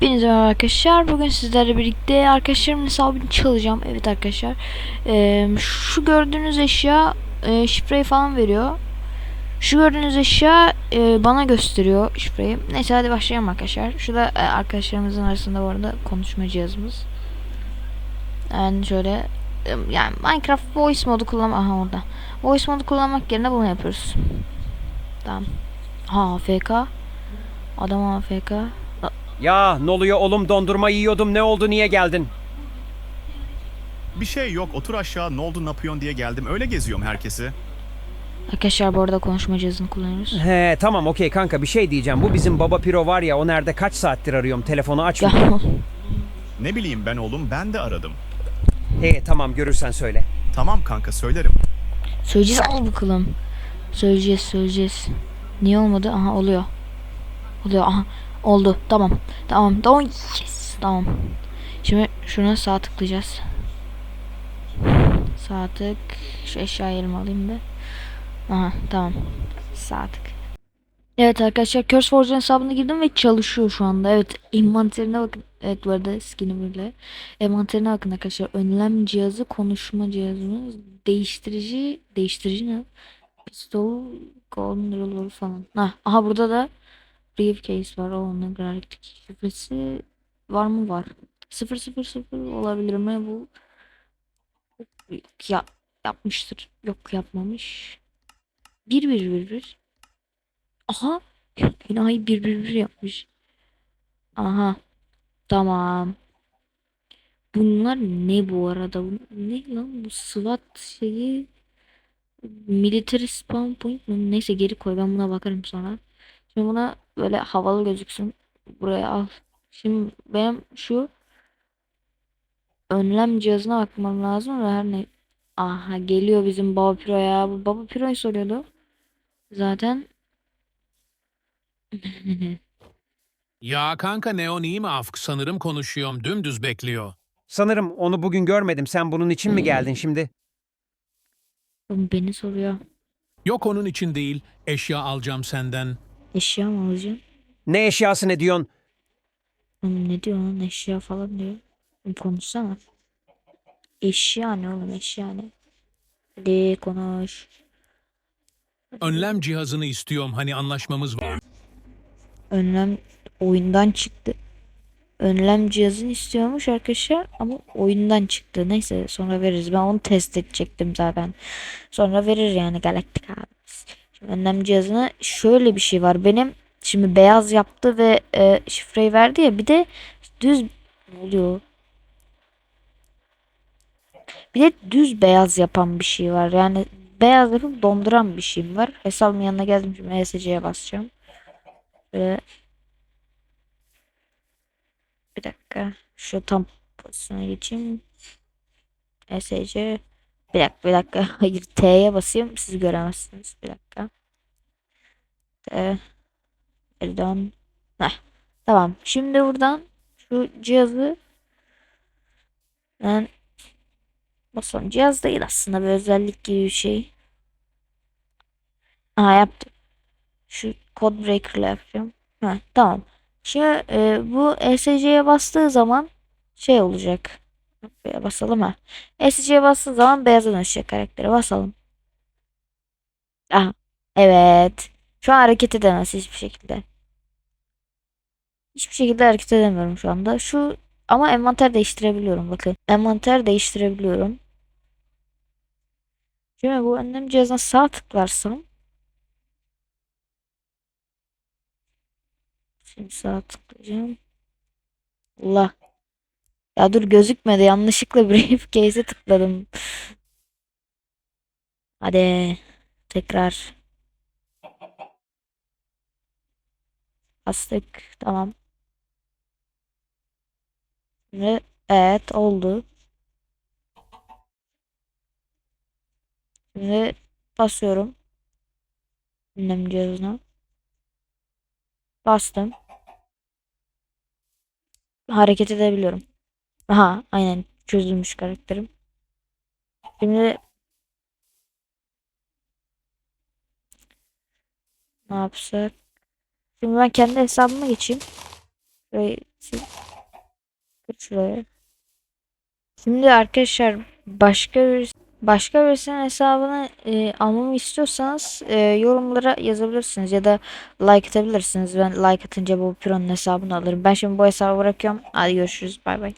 Hepinize merhaba arkadaşlar. Bugün sizlerle birlikte arkadaşlarımın hesabını çalacağım. Evet arkadaşlar. Şu gördüğünüz eşya şifreyi falan veriyor. Şu gördüğünüz eşya bana gösteriyor şifreyi. Neyse hadi başlayalım arkadaşlar. Şu da arkadaşlarımızın arasında bu arada konuşma cihazımız. Yani şöyle yani Minecraft voice modu kullan aha orada. Voice modu kullanmak yerine bunu yapıyoruz. Tamam. Ha AFK. Adam AFK. Ya ne oluyor oğlum dondurma yiyordum ne oldu niye geldin? Bir şey yok otur aşağı ne oldu ne yapıyorsun diye geldim öyle geziyorum herkesi. Arkadaşlar bu arada konuşma cihazını kullanıyoruz. He tamam okey kanka bir şey diyeceğim. Bu bizim baba piro var ya o nerede kaç saattir arıyorum telefonu aç. Ya Ne bileyim ben oğlum ben de aradım. He tamam görürsen söyle. Tamam kanka söylerim. söyleyeceğiz al bakalım. Söyleyeceğiz söyleyeceğiz. Niye olmadı? Aha oluyor. Oluyor aha. Oldu. Tamam. Tamam. Tamam. Yes. Tamam. Şimdi şuna sağ tıklayacağız. Sağ tık. Şu eşya elime alayım da. Aha tamam. Sağ tık. Evet arkadaşlar CurseForge'un hesabına girdim ve çalışıyor şu anda. Evet envanterine bakın. Evet bu arada skin'i böyle. Envanterine bakın arkadaşlar. Önlem cihazı, konuşma cihazımız, değiştirici, değiştirici ne? Pistol, golden roller falan. Ha, aha burada da briefcase var. O onun grafik şifresi var mı? Var. 000 olabilir mi bu? Ya yapmıştır. Yok yapmamış. 1 1 1 1. Aha. Enayi 1 1 1 yapmış. Aha. Tamam. Bunlar ne bu arada? Ne lan bu SWAT şeyi? Military spawn point mu? Neyse geri koy ben buna bakarım sonra. Şimdi buna böyle havalı gözüksün. Buraya al. Şimdi benim şu önlem cihazına bakmam lazım ve her ne. Aha geliyor bizim Baba Piro ya. Bu Baba Piro'yu soruyordu. Zaten Ya kanka Neon iyi mi Afk? Sanırım konuşuyorum. Dümdüz bekliyor. Sanırım onu bugün görmedim. Sen bunun için mi geldin şimdi? Beni soruyor. Yok onun için değil. Eşya alacağım senden. Eşya mı alacaksın? Ne eşyası ne diyorsun? Oğlum ne diyor lan eşya falan diyor. Oğlum konuşsana. Eşya ne oğlum eşya ne? Hadi konuş. Önlem cihazını istiyorum. Hani anlaşmamız var. Önlem oyundan çıktı. Önlem cihazını istiyormuş arkadaşlar ama oyundan çıktı. Neyse sonra veririz. Ben onu test edecektim zaten. Sonra verir yani Galactic abimiz. Şimdi önlem cihazına şöyle bir şey var. Benim şimdi beyaz yaptı ve e, şifreyi verdi ya bir de düz ne oluyor? Bir de düz beyaz yapan bir şey var. Yani beyaz yapıp donduran bir şeyim var. Hesabımın yanına geldim şimdi ESC'ye basacağım. Şöyle bir dakika. Şu tam pozisyona geçeyim. ESC. Bir dakika bir dakika. Hayır T'ye basayım. Siz göremezsiniz. Bir dakika. T. Elden. Heh. Tamam. Şimdi buradan şu cihazı ben basalım. Cihaz değil aslında bir özellik gibi bir şey. Aha yaptım. Şu code breaker'la yapacağım. Ha, tamam. Şimdi e, bu ESC'ye bastığı zaman şey olacak. Buraya basalım ha. ESC'ye bastığı zaman beyaza dönüşecek karaktere. Basalım. Aha. Evet. Şu an hareket edemez hiçbir şekilde. Hiçbir şekilde hareket edemiyorum şu anda. Şu ama envanter değiştirebiliyorum bakın. Envanter değiştirebiliyorum. Şimdi bu önlem cihazına sağ tıklarsam Şimdi sağa tıklayacağım. Allah. Ya dur gözükmedi. Yanlışlıkla briefcase'e tıkladım. Hadi. Tekrar. Bastık. Tamam. Ve evet oldu. Şimdi basıyorum. Ünlem cihazına. Bastım. Hareket edebiliyorum. Aha aynen çözülmüş karakterim. Şimdi ne yapsak? Şimdi ben kendi hesabıma geçeyim. Şurayı. Kır şuraya. Şimdi arkadaşlar başka bir başka birisinin hesabını e, almamı istiyorsanız e, yorumlara yazabilirsiniz ya da like atabilirsiniz. Ben like atınca bu Piro'nun hesabını alırım. Ben şimdi bu hesabı bırakıyorum. Hadi görüşürüz. Bay bay.